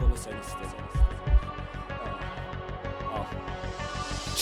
bunu sen istedin.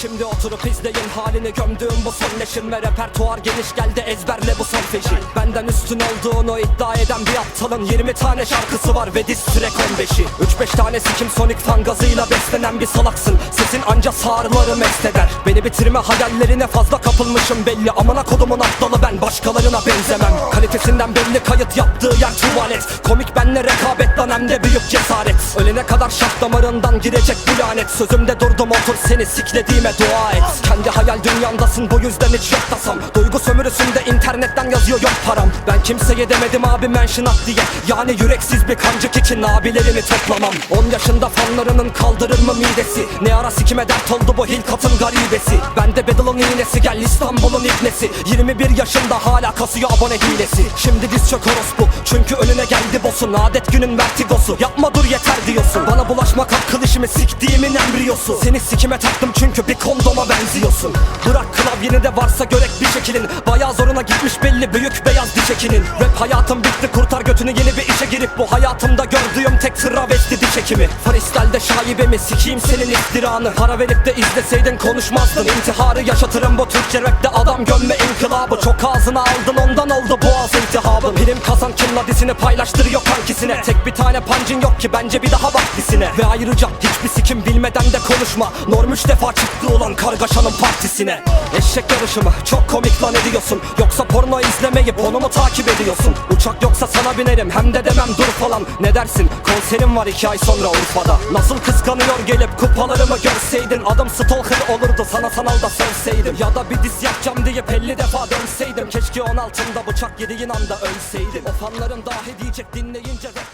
Şimdi oturup izleyin halini. Gömdüğüm bu son neşim ve repertuar geniş geldi ezberle bu son feşi Benden üstün olduğunu iddia eden bir aptalın 20 tane şarkısı var ve diz track 15'i 3-5 tanesi kim Sonic fan gazıyla beslenen bir salaksın. Sesin anca sağrıları mest eder. Beni bitirme hayallerine fazla kapılmışım belli. Amına kodumun aptalı ben başkalarına benzemem. Kalitesinden belli kayıt yaptığı yer tuvalet. Komik benle rekabet lan hem de büyük cesaret Ölene kadar şak damarından girecek bu lanet. Sözümde durdum otur seni siklediğime dua et. Kendi hayal dünyandasın bu yüzden hiç yok tasam. Duygu sömürüsünde internetten yazıyor yok param. Ben kimseye demedim abi mention at diye. Yani yüreksiz bir kancık için abilerimi toplamam. 10 yaşında fanlarının kaldırır mı midesi? Ne ara sikime dert oldu bu Hilkat'ın garibesi? Bende Bedel'ın iğnesi gel İstanbul'un ibnesi 21 yaşında hala kasıyor abone hilesi. Şimdi diz çök orospu çünkü önüne geldi boss'un. Adet günün vertigosu. Yapma dur yeter diyorsun Bana bulaşmak hakkı dişimi siktiğimin embriyosu Seni sikime taktım çünkü bir kondoma benziyorsun. Bırak klavyeni de varsa görek bir şekilin Bayağı zoruna gitmiş belli büyük beyaz diş ekinin Rap hayatım bitti kurtar götünü yeni bir işe girip Bu hayatımda gördüğüm tek travesti diş ekimi Freestyle'de şaibemi sikeyim senin iftiranı. Para verip de izleseydin konuşmazdın. İntiharı yaşatırım bu Türkçe rapte adam gömme inkılabı. Çok ağzına aldın ondan oldu boğaz iltihabı Prim kazan kimla dizini paylaştırıyor kankisine. Tek bir tane pancın yok ki bence bir daha bak dizine Ve ayrıca hiçbir sikim bilmeden de konuşma. Norm üç defa çıktı olan kargaşanın partisine. Eşek yarışı mı çok komik lan ediyorsun. Yoksa porno izlemeyip onu mu takip ediyorsun. Uçak yoksa sana binerim hem de demem dur falan. Ne dersin? Konserim var iki ay sonra Urfa'da. Nasıl kıskanıyor gelip kupalarımı görseydin? Adım stalker olurdu sana sanalda sövseydim Ya da bir diz yapacağım diye 50 defa dönseydim. Keşke 16'ımda bıçak yediğin anda ölseydim. O fanların dahi diyecek dinleyince rap